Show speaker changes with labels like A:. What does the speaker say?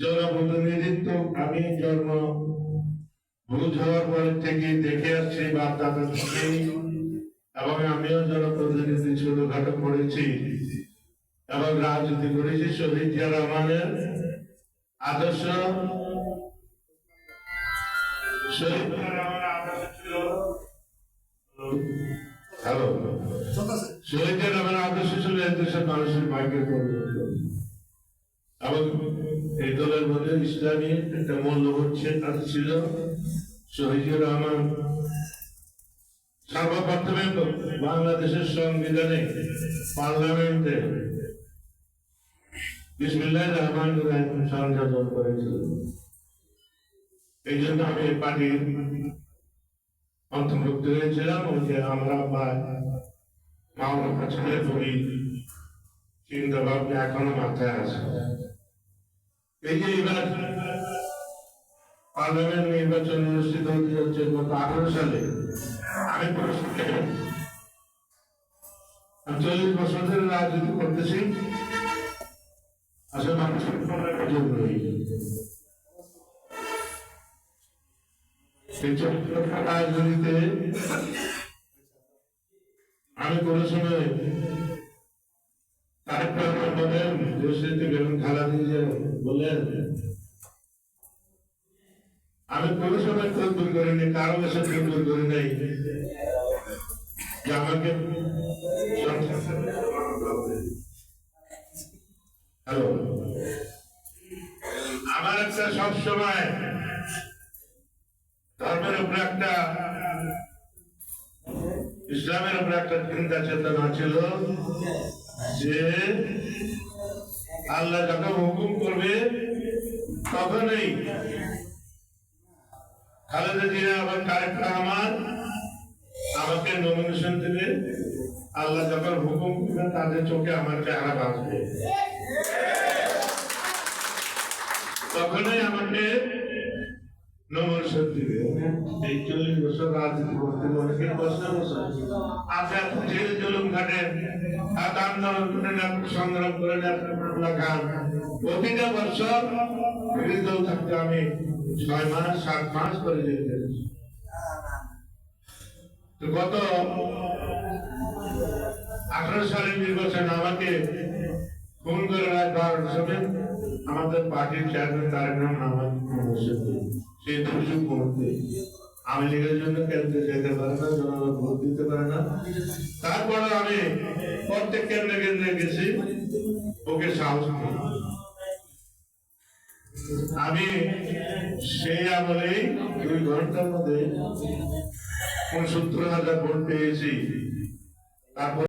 A: জনপ্রতিনিধিত্ব আমি জন্ম বুঝ হওয়ার পর থেকে দেখে আসছি বাপ দাদা এবং আমিও জনপ্রতিনিধি ছোটখাটো করেছি। এবং রাজনীতি করেছি শহীদ জিয়া রহমানের আদর্শ। শহীদ রহমানের আদর্শ ছিল হ্যালো। শহীদ জিয়া রহমানের আদর্শ ছিল এই দেশের মানুষের ভাগ্যের পরিবর্তন। এই দলের মধ্যে ইসলামী একটা মূল্যবোধ ছিল শহীদুর রহমান। সর্বপ্রথমে বাংলাদেশের সংবিধানে, পার্লামেন্টে সংযোজন করেছিল। এই জন্য আমি পার্টির অন্তর্ভুক্ত হয়েছিলাম আমরা চিন্তা ভাবনা এখনও মাথায় আছে এই যে এবার পার্লামেন্ট নির্বাচন অনুষ্ঠিত হতে যাচ্ছে গত আঠারো সালে। আমি চল্লিশ বছর ধরে রাজনীতি করতেছি। আসলে মানুষের জন্যই রাজনীতিতে আমি কোনো সময় বলেন আমি কোনো সময় তদবির করিনি কারও কাছে তদবির করি নাই আমাকে হ্যালো আমার একটা সবসময় ধর্মের উপরে একটা ইসলামের উপরে একটা চিন্তা চেতনা ছিল যে আল্লাহ যখন হুকুম করবে তখনই আমাকে আল্লাহ যখন হুকুম করবেন তাদের চোখে আমার চেহারা বাঁচবে। তখনই আমাকে নমিনেশন দিবে এই চল্লিশ বছর রাজনীতি করতে অনেকে প্রশ্ন করছে। আপনি এত জেল জুলুম খাটেন এত আন্দোলন করেন এত সংগ্রাম করেন প্রতিটা বছর থাকতে আমি ছয় মাস, সাত মাস করে কেটেছি তো গত আঠারো সালের নির্বাচন আমাকে ফোন করে রাত আমাদের পার্টির চেয়ারম্যান তারেক রহমান আমাকে সেই দুর্যোগ মুহূর্তে আমি লীগের জন্য কেন্দ্রে যেতে পারে না জনগণ ভোট দিতে পারে না। তারপরে আমি প্রত্যেক কেন্দ্রে কেন্দ্রে গেছি, ওকে সাহস আমি সেই আমলেই দুই ঘণ্টার মধ্যে উনসত্তর হাজার ভোট পেয়েছি। তারপর